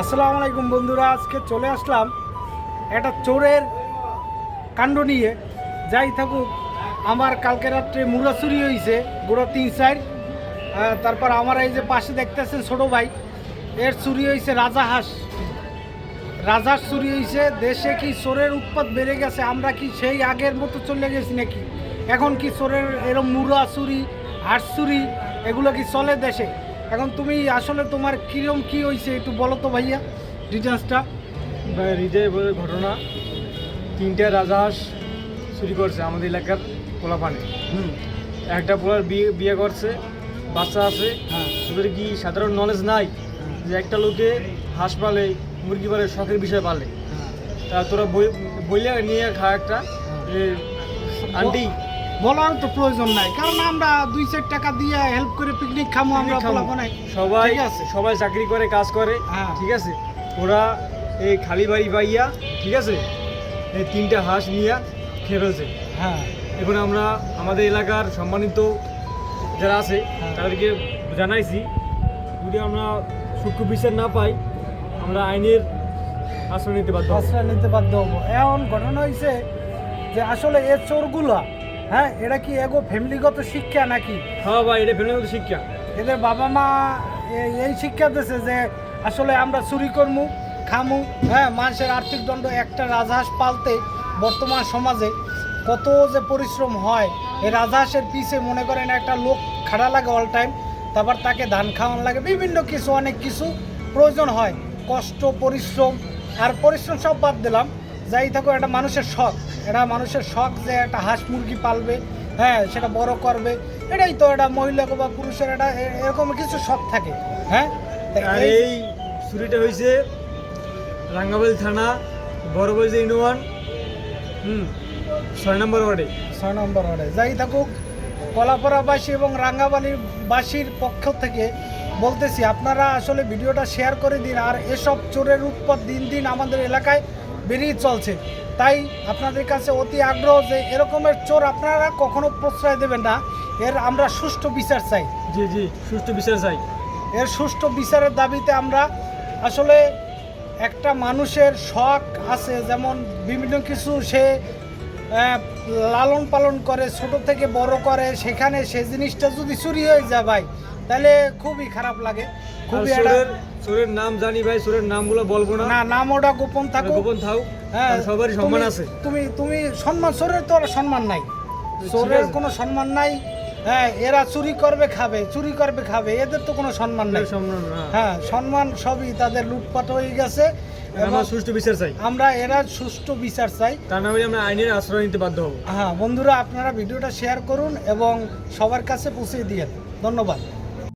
আসসালামু আলাইকুম বন্ধুরা, আজকে চলে আসলাম একটা চোরের কাণ্ড নিয়ে। যাই থাকুক, আমার কালকে রাত্রে মুড়া চুরি হয়েছে গোড়া তিন সাইড তারপর আমার এই যে পাশে দেখতেছেন ছোটো ভাই, এর চুরি হয়েছে রাজাহাঁস রাজাহাঁস চুরি হয়েছে দেশে কি চোরের উৎপাত বেড়ে গেছে, আমরা কি সেই আগের মতো চলে গেছি নাকি? এখন কি চোরের এরম মুড়া চুরি, হাঁস চুরি, এগুলো কি চলে দেশে? এখন তুমি আসলে তোমার কিরম কি হয়েছে একটু বলো তো ভাইয়া ডিটেলসটা ভাই হৃদয় বলে ঘটনা তিনটে রাজহাঁস চুরি করছে আমাদের এলাকার পোলাপানে। হুম। একটা পোলার বিয়ে বিয়ে করছে বাচ্চা আছে হ্যাঁ। ওদের কি সাধারণ নলেজ নাই? যে একটা লোকে হাঁস পালে মুরগি পালে শখের বিষয় পালে। তা তোরা বই বইলে নিয়ে খা একটা আন্টি। বলার তো প্রয়োজন নাই। কারণ আমরা দুই চার টাকা দিয়ে হেল্প করে পিকনিক খামো আমরা সবাই আছে। সবাই চাকরি করে কাজ করে। হ্যাঁ। ঠিক আছে? ওরা এই খালি বাড়ি পাইয়া ঠিক আছে? এই তিনটা হাঁস নিয়ে খেয়ে ফেলছে। হ্যাঁ। এখন আমরা আমাদের এলাকার সম্মানিত যারা আছে হ্যাঁ। তাদেরকে জানাইছি যদি আমরা সূক্ষ্ম বিচার না পাই আমরা আইনের আশ্রয় নিতে বাধ্য আশ্রয় নিতে বাধ্য হব। এমন ঘটনা হয়েছে যে আসলে এ চোরগুলা হ্যাঁ এটা কি এগো ফ্যামিলিগত শিক্ষা নাকি? হ্যাঁ ভাই এটা ফ্যামিলিগত শিক্ষা। এদের বাবা মা এই শিক্ষা দিয়েছে যে আসলে আমরা চুরি করমু খামু হ্যাঁ মানুষের আর্থিক দণ্ড একটা রাজহাঁস পালতে বর্তমান সমাজে কত যে পরিশ্রম হয়। এই রাজহাঁসের পিছে মনে করেন একটা লোক খাড়া লাগে অল টাইম তারপর তাকে ধান খাওয়ানো লাগে বিভিন্ন কিছু অনেক কিছু প্রয়োজন হয়। কষ্ট পরিশ্রম আর পরিশ্রম সব বাদ দিলাম। যাই থাকো একটা মানুষের শখ। এটা মানুষের শখ যে একটা হাঁস মুরগি পালবে হ্যাঁ সেটা বড় করবে। এটাই তো এটা মহিলা বা পুরুষের একটা এ- এরকম কিছু শখ থাকে হ্যাঁ? আর এই- চুরিটা হয়েছে রাঙ্গাবাল থানা বড়বাজি ইউনিয়ন হুম ছয় নম্বর ওয়ার্ডে। ছয় নম্বর ওয়ার্ডে। যাই থাকুক কলাপাড়াবাসী এবং রাঙ্গাবালিবাসীর পক্ষ থেকে বলতেছি আপনারা আসলে ভিডিওটা শেয়ার করে দিন আর এসব চোরের উৎপাদ দিন দিন আমাদের এলাকায় বেরিয়ে চলছে। তাই আপনাদের কাছে অতি আগ্রহ যে এরকমের চোর আপনারা কখনো প্রশ্রয় দেবেন না। এর আমরা সুষ্ঠু বিচার চাই। জি জি সুষ্ঠু বিচার চাই। এর সুষ্ঠু বিচারের দাবিতে আমরা আসলে একটা মানুষের শখ আছে যেমন বিভিন্ন কিছু সে লালন পালন করে ছোট থেকে বড় করে সেখানে সে জিনিসটা যদি চুরি হয়ে যায় ভাই তাহলে খুবই খারাপ লাগে খুবই একটা চোরের নাম জানি ভাই চোরের নামগুলো বলব না। না নাম ওটা গোপন থাকুক। গোপন থাক হ্যাঁ সবারই সম্মান আছে। তুমি তুমি সম্মান সুরের তো আর সম্মান নাই। সুরের কোনো সম্মান নাই। হ্যাঁ এরা চুরি করবে খাবে চুরি করবে খাবে এদের তো কোনো সম্মান নাই। সম্মান হ্যাঁ সম্মান সবই তাদের লুটপাট হয়ে গেছে। আমরা সুষ্ঠু বিচার চাই। আমরা এরা সুষ্ঠু বিচার চাই। তার নামে আমরা আইনের আশ্রয় নিতে বাধ্য হব। হ্যাঁ বন্ধুরা আপনারা ভিডিওটা শেয়ার করুন এবং সবার কাছে পৌঁছে দিয়েন। ধন্যবাদ।